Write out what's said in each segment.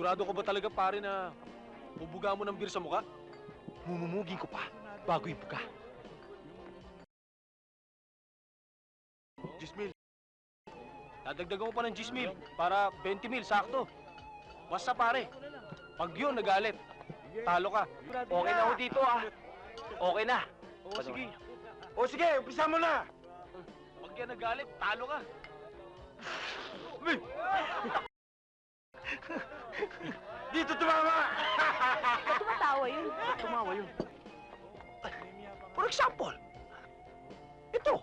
Sigurado ka ba talaga pare na bubuga mo ng beer sa mukha? Mumumugin ko pa bago ibuga. Gismil. Dadagdagan mo pa ng 10 mil para 20 mil, sakto. Basta pare, pag yun nagalit, talo ka. Okay na ako dito ah. Okay na. Oo, sige. O sige, umpisa mo na. Pag yan nagalit, talo ka. Dito tumama. Tumatawa yun? Tumawa yun. For example, ito.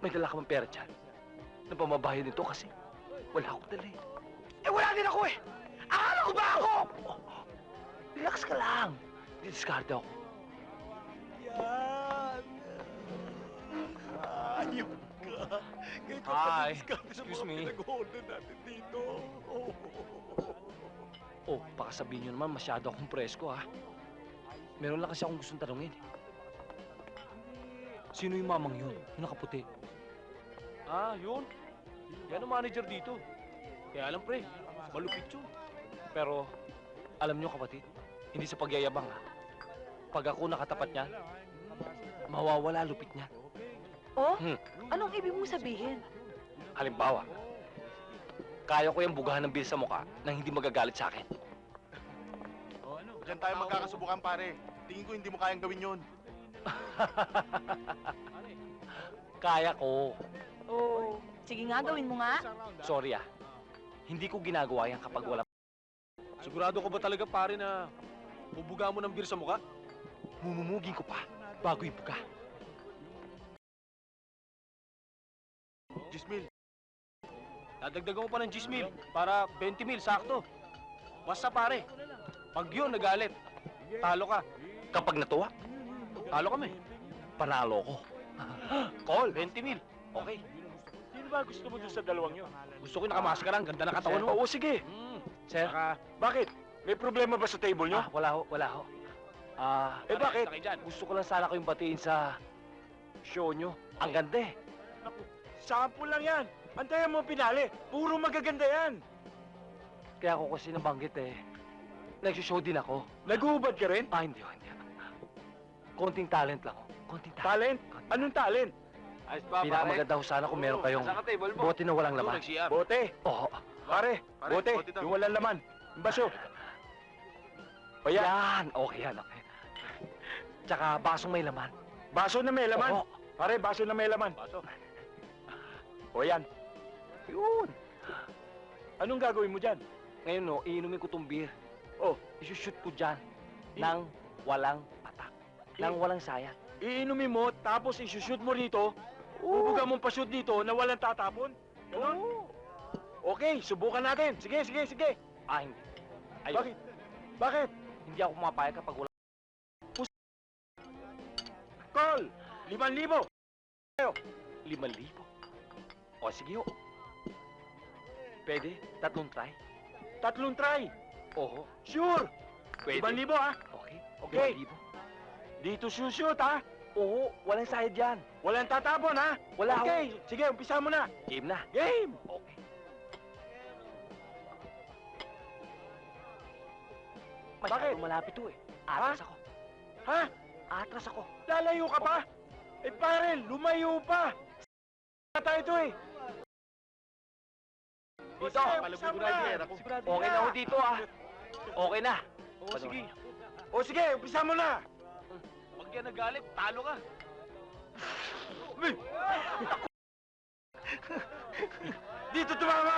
May dala ka bang pera dyan? Na pamabahay nito kasi wala akong dala eh. Eh wala din ako eh! Akala ko ba ako? Oh, relax ka lang. Didiskarte ako. Ganito Hi. Excuse me. pinag-order natin dito. Oh. Oh, baka sabihin nyo naman masyado akong presko ha. Meron lang kasi akong gustong tanungin. Sino yung mamang yun? Yung nakaputi. Ah, yun. Yan ang manager dito. Kaya alam pre, malupit yun. Pero, alam nyo kapatid, hindi sa pagyayabang ha. Pag ako nakatapat niya, mawawala lupit niya. Oh? Hmm. Anong ibig mong sabihin? Halimbawa, kaya ko yung bugahan ng bil sa mukha nang hindi magagalit sa akin. Diyan tayo magkakasubukan pare. Tingin ko hindi mo kayang gawin yun. Kaya ko. Oh. Sige nga, gawin mo nga. Sorry ah. Hindi ko ginagawa yan kapag wala. Sigurado ka ba talaga pare na bubuga mo ng beer sa mukha? Mumumugin ko pa bago ibuga. Gismil, Dadagdagan mo pa ng 10 mil para 20 mil, sakto. Basta pare, pag yun nagalit, talo ka. Kapag natuwa, Talo kami. panalo ko. Call, 20 mil. Okay. sino ba gusto mo dun sa dalawang yun? Gusto ko nakamaskara, ang ganda ng katawan mo. Oo, sige. Mm. Sir, Saka, bakit? May problema ba sa table nyo? ah, wala ho, wala ho. Ah, Eh, bakit? Gusto ko lang sana kayong batiin sa show nyo. Ang ganda eh. Sample lang yan. Antayan mo pinali. Puro magaganda yan. Kaya ako kasi nabanggit eh. Nag-show din ako. Naguhubad ka rin? Ah, hindi hindi. Konting talent lang ho. Konting talent. Talent? Anong talent? Ayos pa, Pinakamaganda ho sana kung meron kayong ka table mo. bote na walang laman. Bote. Oo. Pare, Pare, bote. bote daw. Yung walang laman. Yung baso. O yan. Yan. Okay yan, okay. Tsaka basong may laman. Baso na may laman. Oo. Pare, baso na may laman. Baso. O yan. Yun. Anong gagawin mo dyan? Ngayon no, iinumin ko tong beer. Oh. Isushoot ko dyan. I- Nang walang patak. Nang I- walang sayang. Iinumin mo, tapos isushoot mo rito. Bubuga mong pashoot dito na walang tatapon. Ganun? Okay, subukan natin. Sige, sige, sige. Ah, hindi. Ayun. Bakit? Bakit? Hindi ako pumapayag kapag wala. Call! Liman libo! Lima libo. O, sige ho. Pwede? Tatlong try? Tatlong try. Oo. Sure! Pwede. Liman libo, ha? Okay. Okay. Lima libo. Dito shoot, ha? Oo, walang sayad yan. Walang tatapon, ha? Wala ho. Okay, sige, umpisa mo na. Game na. Game! Okay. Bakit? Masyado malapit to eh. Atras ako. Ha? Atras ako. Lalayo ka pa? Eh pare, lumayo pa! tayo ito eh! Dito. sige, umpisa mo na. Okay na ho dito ah. Okay na. Oo, sige. O sige, umpisa mo na! Pag yan nagalit, talo ka. Dito tumama!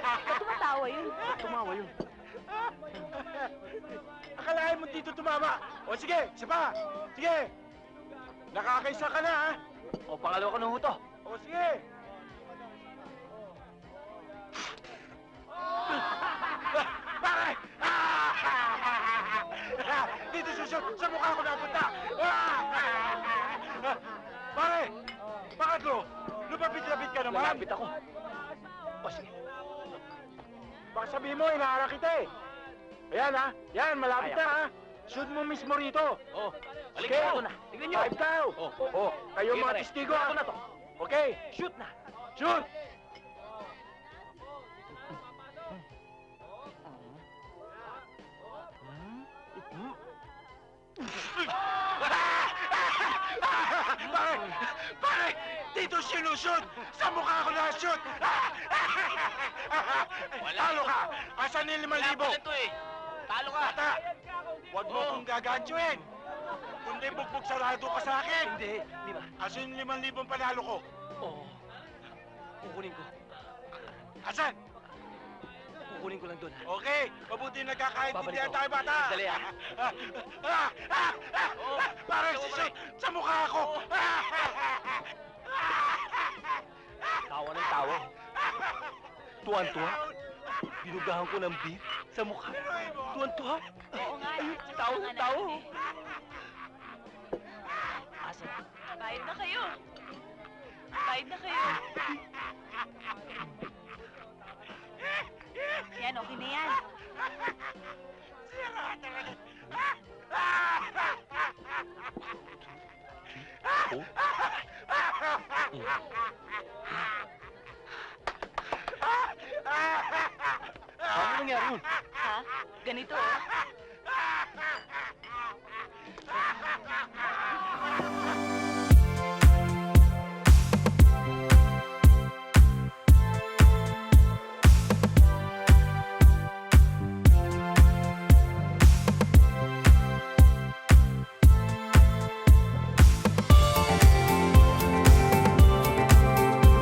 Ba't tumatawa yun? Tumawa yun. Akalain mo dito tumama! O sige, isa pa! Sige! Nakakaisa ka na ha! O, pangalawa ko na ho to. O sige! Susot! Sa mukha ko napunta! Pare! Pangatlo! Lupapit-lapit ka naman! Lalapit ako. O, sige. Baka sabihin mo, inaara kita eh! Ayan ha! Yan, malapit Kaya. na ha! Shoot mo mismo rito! Oh, Sige. halika Ito na. Tignan nyo. Five daw! Oh. Oh, kayo Sige, mga pare. testigo ha! na to. Okay, Shoot na. shoot! Dito sinushoot! Sa mukha ko na-shoot! Talo ka! Asan yung limang libo? to eh. Talo ka. Bata! Huwag mo akong gagantuin! Kundi bugbog sarado ka sa akin! Hindi, di ba? Asan yung limang libong panalo ko? Oo. Kukunin ko. Asan? Kukunin ko lang doon, ha? Okay, mabuti nagkakaintindihan tayo, bata! Dali, ah. Ah, ah, ah, Parang sishoot sa mukha ko! Tuwan-tuwa. Binugahan ko ng beef sa mukha. Tuwan-tuwa. Oo nga. Tao, tao. Asa? Bayad na kayo. Bayad na kayo. Yan, okay na yan. Sira talaga! Ano nangyari? Ha? Ganito oh.